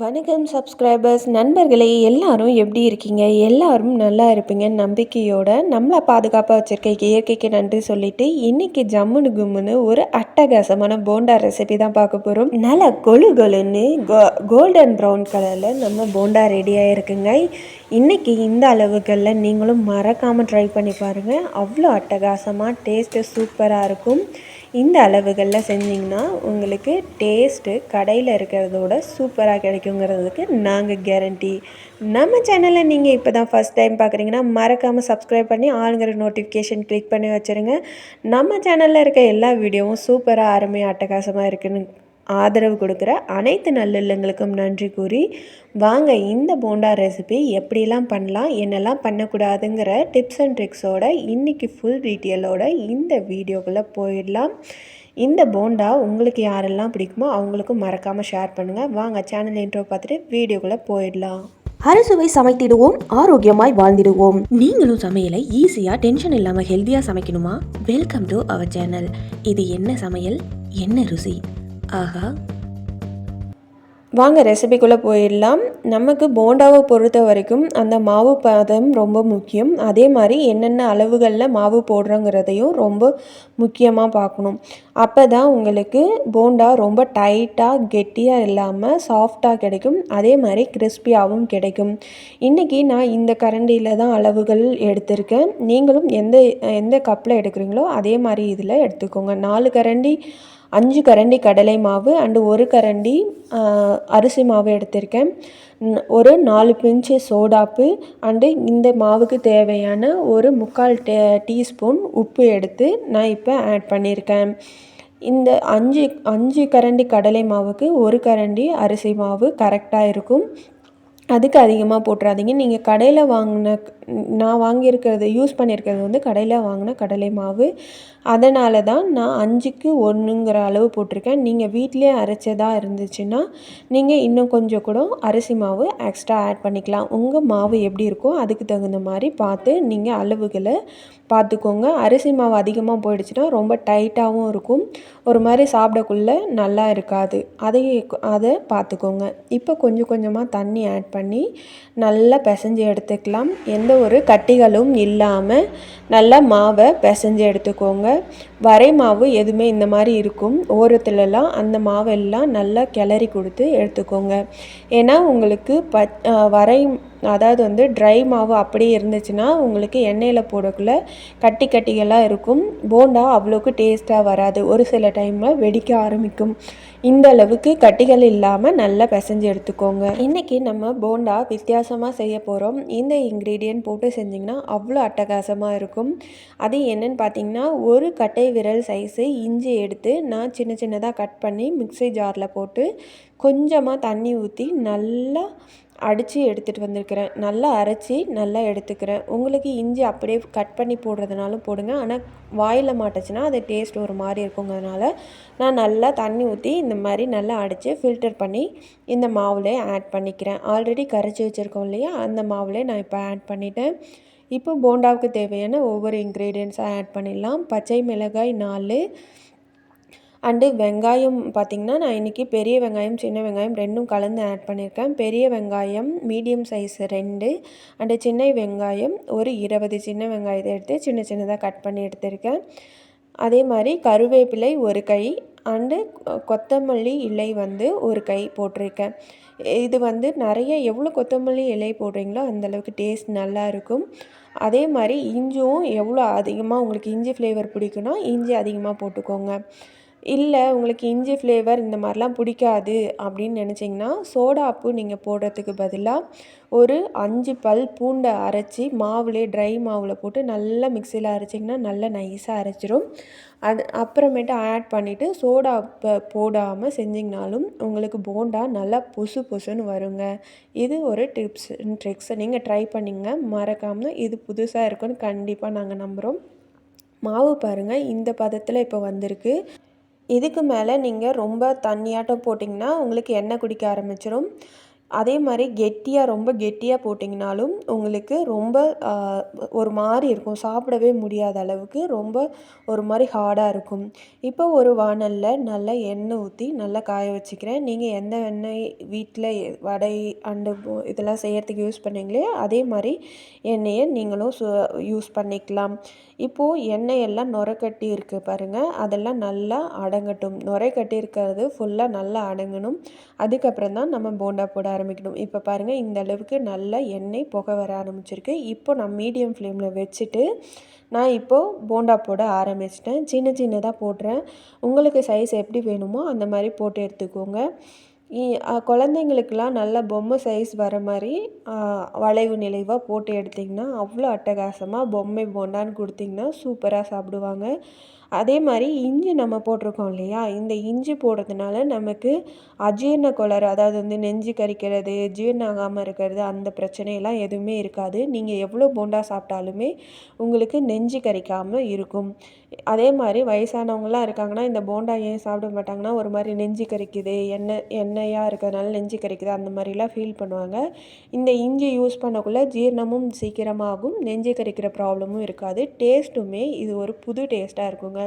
வணக்கம் சப்ஸ்கிரைபர்ஸ் நண்பர்களே எல்லாரும் எப்படி இருக்கீங்க? எல்லாரும் நல்லா இருப்பீங்க. நம்பிக்கையோட நம்மளை பாதுகாப்பாக வச்சுருக்க இயற்கைக்கு நன்றி சொல்லிட்டு இன்னைக்கு ஜம்முனு கும்முன்னு ஒரு அட்டகாசமான போண்டா ரெசிபி தான் பார்க்க போகிறோம் நல்லா கொழு கொழுன்னு கோ கோல்டன் ப்ரௌன் கலரில் நம்ம போண்டா ரெடியாக இருக்குங்க இன்றைக்கி இந்த அளவுகளில் நீங்களும் மறக்காமல் ட்ரை பண்ணி பாருங்கள் அவ்வளோ அட்டகாசமாக டேஸ்ட்டு சூப்பராக இருக்கும். இந்த அளவுகளில் செஞ்சிங்கன்னா உங்களுக்கு டேஸ்ட்டு கடையில் இருக்கிறதோட சூப்பராக கிடைக்குங்கிறதுக்கு நாங்கள் கேரண்டி நம்ம சேனலை நீங்கள் இப்போ தான் ஃபஸ்ட் டைம் பார்க்குறீங்கன்னா மறக்காமல் சப்ஸ்கிரைப் பண்ணி ஆளுங்கிற நோட்டிஃபிகேஷன் கிளிக் பண்ணி வச்சுருங்க. நம்ம சேனலில் இருக்க எல்லா வீடியோவும் சூப்பராக அருமையாக அட்டகாசமாக இருக்குன்னு ஆதரவு கொடுக்குற அனைத்து நல்லுள்ளங்களுக்கும் நன்றி கூறி வாங்க இந்த போண்டா ரெசிபி எப்படிலாம் பண்ணலாம் என்னெல்லாம் பண்ணக்கூடாதுங்கிற டிப்ஸ் அண்ட் ட்ரிக்ஸோட இன்றைக்கி ஃபுல் டீட்டெயிலோட இந்த வீடியோக்குள்ளே போயிடலாம். இந்த போண்டா உங்களுக்கு யாரெல்லாம் பிடிக்குமோ அவங்களுக்கும் மறக்காமல் ஷேர் பண்ணுங்கள் வாங்க சேனல் இன்ட்ரோ பார்த்துட்டு வீடியோக்குள்ளே போயிடலாம். அறுசுவை சமைத்திடுவோம் ஆரோக்கியமாய் வாழ்ந்திடுவோம். நீங்களும் சமையலை ஈஸியாக டென்ஷன் இல்லாமல் ஹெல்த்தியாக சமைக்கணுமா? வெல்கம் டு அவர் சேனல் இது என்ன சமையல்? என்ன ருசி? ஆஹா. வாங்க ரெசிபிக்குள்ளே போயிடலாம். நமக்கு போண்டாவை பொறுத்த வரைக்கும் அந்த மாவு பதம் ரொம்ப முக்கியம். அதே மாதிரி என்னென்ன அளவுகளில் மாவு போடுறோங்கிறதையும் ரொம்ப முக்கியமாக பார்க்கணும். அப்போ தான் உங்களுக்கு போண்டா ரொம்ப டைட்டாக கெட்டியாக இல்லாமல் சாஃப்டாக கிடைக்கும். அதே மாதிரி கிறிஸ்பியாகவும் கிடைக்கும். இன்றைக்கி நான் இந்த கரண்டியில் தான் அளவுகள் எடுத்திருக்கேன். நீங்களும் எந்த எந்த கப்பில் எடுக்கிறீங்களோ அதே மாதிரி இதில் எடுத்துக்கோங்க. நாலு கரண்டி அஞ்சு கரண்டி கடலை மாவு அண்டு ஒரு கரண்டி அரிசி மாவு எடுத்திருக்கேன். ஒரு நாலு பிஞ்சு சோடாப்பு அண்டு இந்த மாவுக்கு தேவையான ஒரு முக்கால் டே டீஸ்பூன் உப்பு எடுத்து நான் இப்போ ஆட் பண்ணியிருக்கேன். இந்த அஞ்சு அஞ்சு கரண்டி கடலை மாவுக்கு ஒரு கரண்டி அரிசி மாவு கரெக்டாக இருக்கும். அதுக்கு அதிகமாக போட்டுறாதீங்க. நீங்கள் கடையில் வாங்கின நான் வாங்கியிருக்கிறது யூஸ் பண்ணியிருக்கிறது வந்து கடையில் வாங்கின கடலை மாவு. அதனால தான் நான் அஞ்சுக்கு ஒன்றுங்கிற அளவு போட்டிருக்கேன். நீங்கள் வீட்டிலே அரைச்சதாக இருந்துச்சுன்னா நீங்கள் இன்னும் கொஞ்சம் கூட அரிசி மாவு எக்ஸ்ட்ரா ஆட் பண்ணிக்கலாம். உங்கள் மாவு எப்படி இருக்கோ அதுக்கு தகுந்த மாதிரி பார்த்து நீங்கள் அளவுகளை பார்த்துக்கோங்க. அரிசி மாவு அதிகமாக போயிடுச்சுன்னா ரொம்ப டைட்டாகவும் இருக்கும். ஒரு மாதிரி சாப்பிடக்குள்ளே நல்லா இருக்காது. அதை அதை பார்த்துக்கோங்க. இப்போ கொஞ்சம் கொஞ்சமாக தண்ணி ஆட் பண்ணி நல்லா பிசைஞ்சு எடுத்துக்கலாம். எந்த ஒரு கட்டிகளும் இல்லாமல் நல்லா மாவை பிசைஞ்சு எடுத்துக்கோங்க. வரை மாவு எதுவுமே இந்த மாதிரி இருக்கும். ஓரத்துலலாம் அந்த மாவெல்லாம் நல்லா கிளறி கொடுத்து எடுத்துக்கோங்க. ஏன்னா உங்களுக்கு ப வரை அதாவது வந்து ட்ரை மாவு அப்படியே இருந்துச்சுன்னா உங்களுக்கு எண்ணெயில் போடக்குள்ள கட்டி கட்டிகளாக இருக்கும். போண்டா அவ்வளோக்கு டேஸ்ட்டாக வராது. ஒரு சில டைமில் வெடிக்க ஆரம்பிக்கும். இந்த அளவுக்கு கட்டிகள் இல்லாமல் நல்லா பிசைஞ்சு எடுத்துக்கோங்க. இன்றைக்கி நம்ம போண்டா வித்தியாசமாக செய்ய போகிறோம் இந்த இன்க்ரீடியன்ட் போட்டு செஞ்சிங்கன்னா அவ்வளோ அட்டகாசமாக இருக்கும். அது என்னென்னு பார்த்தீங்கன்னா ஒரு கட்டை விரல் சைஸு இஞ்சி எடுத்து நான் சின்ன சின்னதாக கட் பண்ணி மிக்ஸி ஜாரில் போட்டு கொஞ்சமாக தண்ணி ஊற்றி நல்லா அடித்து எடுத்துகிட்டு வந்திருக்கிறேன். நல்லா அரைச்சி நல்லா எடுத்துக்கிறேன். உங்களுக்கு இஞ்சி அப்படியே கட் பண்ணி போடுறதுனாலும் போடுங்க. ஆனால் வாயில் மாட்டுச்சுன்னா அது டேஸ்ட் ஒரு மாதிரி இருக்குங்கிறதுனால நான் நல்லா தண்ணி ஊற்றி இந்த மாதிரி நல்லா அடித்து ஃபில்டர் பண்ணி இந்த மாவில் ஆட் பண்ணிக்கிறேன். ஆல்ரெடி கரைச்சி வச்சுருக்கோம் இல்லையா? அந்த மாவில் நான் இப்போ ஆட் பண்ணிட்டேன். இப்போ போண்டாவுக்கு தேவையான ஒவ்வொரு இன்க்ரீடியன்ஸாக ஆட் பண்ணிடலாம். பச்சை மிளகாய் நாலு அண்டு வெங்காயம் பார்த்திங்கன்னா நான் இன்றைக்கி பெரிய வெங்காயம் சின்ன வெங்காயம் ரெண்டும் கலந்து ஆட் பண்ணியிருக்கேன் பெரிய வெங்காயம் மீடியம் சைஸ் ரெண்டு அண்டு சின்ன வெங்காயம் ஒரு இருபது. சின்ன வெங்காயத்தை எடுத்து சின்ன சின்னதாக கட் பண்ணி எடுத்திருக்கேன். அதே மாதிரி கருவேப்பிலை ஒரு கை அண்டு கொத்தமல்லி இலை வந்து ஒரு கை போட்டிருக்கேன். இது வந்து நிறைய எவ்வளோ கொத்தமல்லி இலை போடுறீங்களோ அந்தளவுக்கு டேஸ்ட் நல்லா இருக்கும். அதே மாதிரி இஞ்சும் எவ்வளோ அதிகமாக உங்களுக்கு இஞ்சி ஃப்ளேவர் பிடிக்குன்னா இஞ்சி அதிகமாக போட்டுக்கோங்க. இல்லை உங்களுக்கு இஞ்சி ஃப்ளேவர் இந்த மாதிரிலாம் பிடிக்காது அப்படின்னு நினச்சிங்கன்னா சோடாப்பு நீங்கள் போடுறதுக்கு பதிலாக ஒரு அஞ்சு பல் பூண்டை அரைச்சி மாவுலே ட்ரை மாவில் போட்டு நல்லா மிக்சியில் அரைச்சிங்கன்னா நல்லா நைஸாக அரைச்சிரும். அது அப்புறமேட்டு ஆட் பண்ணிவிட்டு சோடா போடாமல் செஞ்சிங்கனாலும் உங்களுக்கு போண்டா நல்லா பொசு பொசுன்னு வருங்க. இது ஒரு டிப்ஸ் ட்ரிக்ஸ் நீங்கள் ட்ரை பண்ணிங்க. மறக்காமல் இது புதுசாக இருக்குன்னு கண்டிப்பாக நாங்கள் நம்புகிறோம் மாவு பாருங்கள் இந்த பதத்தில் இப்போ வந்திருக்கு. இதுக்கு மேலே நீங்கள் ரொம்ப தண்ணியாட்டம் போட்டிங்கன்னா உங்களுக்கு எண்ணெய் குடிக்க ஆரம்பிச்சிடும் அதே மாதிரி கெட்டியாக ரொம்ப கெட்டியாக போட்டிங்கனாலும் உங்களுக்கு ரொம்ப ஒரு மாதிரி இருக்கும். சாப்பிடவே முடியாத அளவுக்கு ரொம்ப ஒரு மாதிரி ஹார்டாக இருக்கும். இப்போ ஒரு வானலில் நல்லா எண்ணெய் ஊற்றி நல்லா காய வச்சுக்கிறேன். நீங்கள் எந்த எண்ணெய் வீட்டில் வடை அண்டு இதெல்லாம் செய்கிறதுக்கு யூஸ் பண்ணுவீங்களே அதே மாதிரி எண்ணெயை நீங்களும் சு யூஸ் பண்ணிக்கலாம். இப்போது எண்ணெய் எல்லாம் நுர கட்டி இருக்குது பாருங்கள் அதெல்லாம் நல்லா அடங்கட்டும். நுரை கட்டி இருக்கிறது ஃபுல்லாக நல்லா அடங்கணும். அதுக்கப்புறம் தான் நம்ம போண்டா போட ஆரம்பிக்கணும். இப்போ பாருங்கள் இந்த அளவுக்கு நல்லா எண்ணெய் புகை வர ஆரம்பிச்சிருக்கு. இப்போ நான் மீடியம் ஃப்ளேமில் வச்சுட்டு நான் இப்போது போண்டா போட ஆரம்பிச்சிட்டேன். சின்ன சின்னதாக போடுறேன். உங்களுக்கு சைஸ் எப்படி வேணுமோ அந்த மாதிரி போட்டு எடுத்துக்கோங்க. குழந்தைங்களுக்கெல்லாம் நல்ல பொம்மை சைஸ் வர மாதிரி வளைவு நிலைவாக போட்டு எடுத்திங்கன்னா அவ்வளோ அட்டகாசமாக பொம்மை போண்டான்னு கொடுத்திங்கன்னா சூப்பராக சாப்பிடுவாங்க. அதே மாதிரி இஞ்சி நம்ம போட்டிருக்கோம் இல்லையா? இந்த இஞ்சி போடுறதுனால நமக்கு அஜீரண குளறு அதாவது வந்து நெஞ்சு கரிக்கிறது ஜீரணம் ஆகாமல் இருக்கிறது அந்த பிரச்சனையெல்லாம் எதுவுமே இருக்காது. நீங்கள் எவ்வளோ போண்டா சாப்பிட்டாலுமே உங்களுக்கு நெஞ்சு கரிக்காமல் இருக்கும். அதே மாதிரி வயசானவங்களாம் இருக்காங்கன்னா இந்த போண்டா ஏன் சாப்பிட மாட்டாங்கன்னா ஒரு மாதிரி நெஞ்சு கரிக்குது எண்ணெய் எண்ணெயாக இருக்கிறதுனால நெஞ்சு கறிக்குது அந்த மாதிரிலாம் ஃபீல் பண்ணுவாங்க. இந்த இஞ்சி யூஸ் பண்ணக்குள்ளே ஜீரணமும் சீக்கிரமாகும் நெஞ்சு கறிக்கிற ப்ராப்ளமும் இருக்காது. டேஸ்ட்டுமே இது ஒரு புது டேஸ்ட்டாக இருக்குங்க.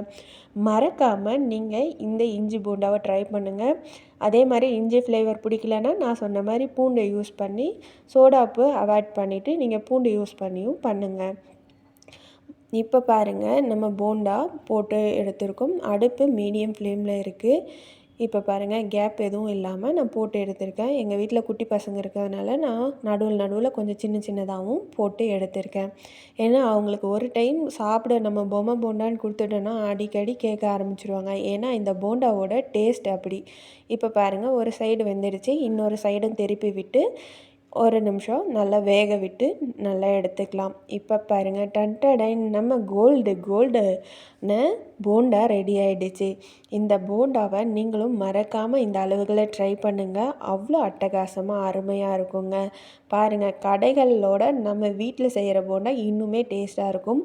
மறக்காமல் நீங்கள் இந்த இஞ்சி பூண்டாவை ட்ரை பண்ணுங்கள் அதே மாதிரி இஞ்சி ஃப்ளேவர் பிடிக்கலன்னா நான் சொன்ன மாதிரி பூண்டை யூஸ் பண்ணி சோடாப்பு அவாய்ட் பண்ணிவிட்டு நீங்கள் பூண்டு யூஸ் பண்ணியும் பண்ணுங்கள் இப்போ பாருங்கள் நம்ம போண்டா போட்டு எடுத்திருக்கோம். அடுப்பு மீடியம் ஃப்ளேமில் இருக்குது இப்போ பாருங்கள் கேப் எதுவும் இல்லாமல் நான் போட்டு எடுத்திருக்கேன். எங்கள் வீட்டில் குட்டி பசங்க இருக்கிறதுனால நான் நடுவில் நடுவில் கொஞ்சம் சின்ன சின்னதாகவும் போட்டு எடுத்திருக்கேன். ஏன்னா அவங்களுக்கு ஒரு டைம் சாப்பிட நம்ம பொம்மை போண்டான்னு கொடுத்துட்டோன்னா அடிக்கடி கேட்க ஆரம்பிச்சிருவாங்க. ஏன்னா இந்த போண்டாவோட டேஸ்ட் அப்படி. இப்போ பாருங்கள் ஒரு சைடு வெந்துடுச்சு. இன்னொரு சைடும் திருப்பி விட்டு ஒரு நிமிஷம் நல்லா வேக விட்டு நல்லா எடுத்துக்கலாம். இப்போ பாருங்கள் டன்டடைன் நம்ம கோல்டு கோல்டுன்னு போண்டா ரெடி ஆகிடுச்சு இந்த போண்டாவை நீங்களும் மறக்காமல் இந்த அளவுகளை ட்ரை பண்ணுங்கள் அவ்வளோ அட்டகாசமாக அருமையாக இருக்குங்க. பாருங்கள் கடைகளோட நம்ம வீட்டில் செய்கிற போண்டா இன்னுமே டேஸ்ட்டாக இருக்கும்.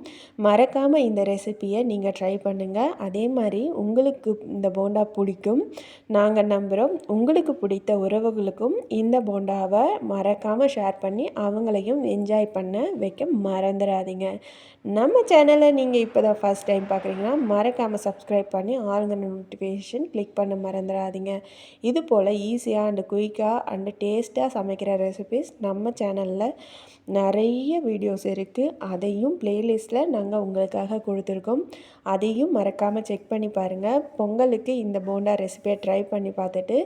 மறக்காமல் இந்த ரெசிப்பியை நீங்கள் ட்ரை பண்ணுங்கள் அதே மாதிரி உங்களுக்கு இந்த போண்டா பிடிக்கும். நாங்கள் நம்புகிறோம் உங்களுக்கு பிடித்த உறவுகளுக்கும் இந்த போண்டாவை மறக்காமல் ஷேர் பண்ணி அவங்களையும் என்ஜாய் பண்ண வைக்க மறந்துடாதீங்க. நம்ம சேனலை நீங்கள் இப்போ தான் ஃபஸ்ட் டைம் பார்க்குறீங்கன்னா மறக்காமல் சப்ஸ்கிரைப் பண்ணி ஆளுங்க நோட்டிஃபிகேஷன் கிளிக் பண்ண மறந்துடாதீங்க. இது போல் ஈஸியாக அண்டு குயிக்காக அண்டு டேஸ்ட்டாக சமைக்கிற ரெசிபிஸ் நம்ம சேனலில் நிறைய வீடியோஸ் இருக்குது அதையும் ப்ளேலிஸ்ட்டில் நாங்கள் உங்களுக்காக கொடுத்துருக்கோம். அதையும் மறக்காமல் செக் பண்ணி பாருங்கள் பொங்கலுக்கு இந்த போண்டா ரெசிபியை ட்ரை பண்ணி பார்த்துட்டு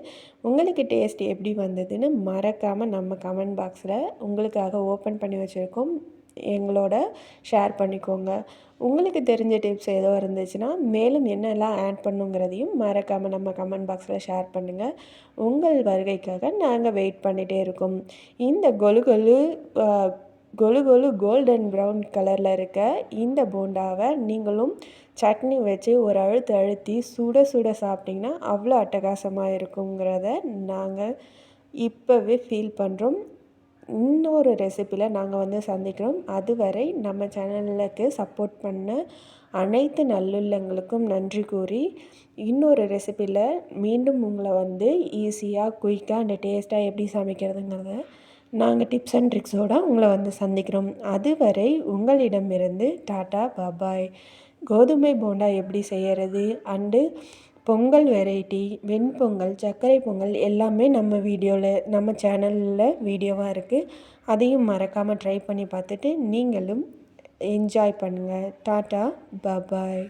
உங்களுக்கு டேஸ்ட் எப்படி வந்ததுன்னு மறக்காமல் நம்ம கமெண்ட் பாக்ஸில் உங்களுக்காக ஓப்பன் பண்ணி வச்சுருக்கோம். எங்களோட ஷேர் பண்ணிக்கோங்க. உங்களுக்கு தெரிஞ்ச டிப்ஸ் ஏதோ இருந்துச்சுன்னா மேலும் என்னெல்லாம் ஆட் பண்ணுங்கிறதையும் மறக்காமல் நம்ம கமெண்ட் பாக்ஸில் ஷேர் பண்ணுங்கள் உங்கள் வருகைக்காக நாங்கள் வெயிட் பண்ணிகிட்டே இருக்கோம். இந்த கொலு கொலு கொலு கொலு கோல்டன் ப்ரௌன் கலரில் இருக்க இந்த போண்டாவை நீங்களும் சட்னி வச்சு ஒரு அழுத்து அழுத்தி சுட சுட சாப்பிட்டிங்கன்னா அவ்வளோ அட்டகாசமாக இருக்குங்கிறத நாங்கள் இப்போவே ஃபீல் பண்ணுறோம் இன்னொரு ரெசிப்பியில் நாங்கள் வந்து சந்திக்கிறோம். அதுவரை நம்ம சேனலுக்கு சப்போர்ட் பண்ண அனைத்து நல்லுள்ளங்களுக்கும் நன்றி கூறி இன்னொரு ரெசிப்பியில் மீண்டும் உங்களை வந்து ஈஸியாக குயிக்காக அந்த டேஸ்ட்டாக எப்படி சமைக்கிறதுங்கிறத நாங்கள் டிப்ஸ் அண்ட் ட்ரிக்ஸோடு உங்களை வந்து சந்திக்கிறோம். அதுவரை உங்களிடமிருந்து டாட்டா பாபாய் கோதுமை போண்டா எப்படி செய்கிறது அண்டு பொங்கல் வெரைட்டி வெண்பொங்கல் சர்க்கரை பொங்கல் எல்லாமே நம்ம வீடியோவில் நம்ம சேனலில் வீடியோவாக இருக்குது அதையும் மறக்காமல் ட்ரை பண்ணி பார்த்துட்டு நீங்களும் என்ஜாய் பண்ணுங்கள் டாட்டா பபாய்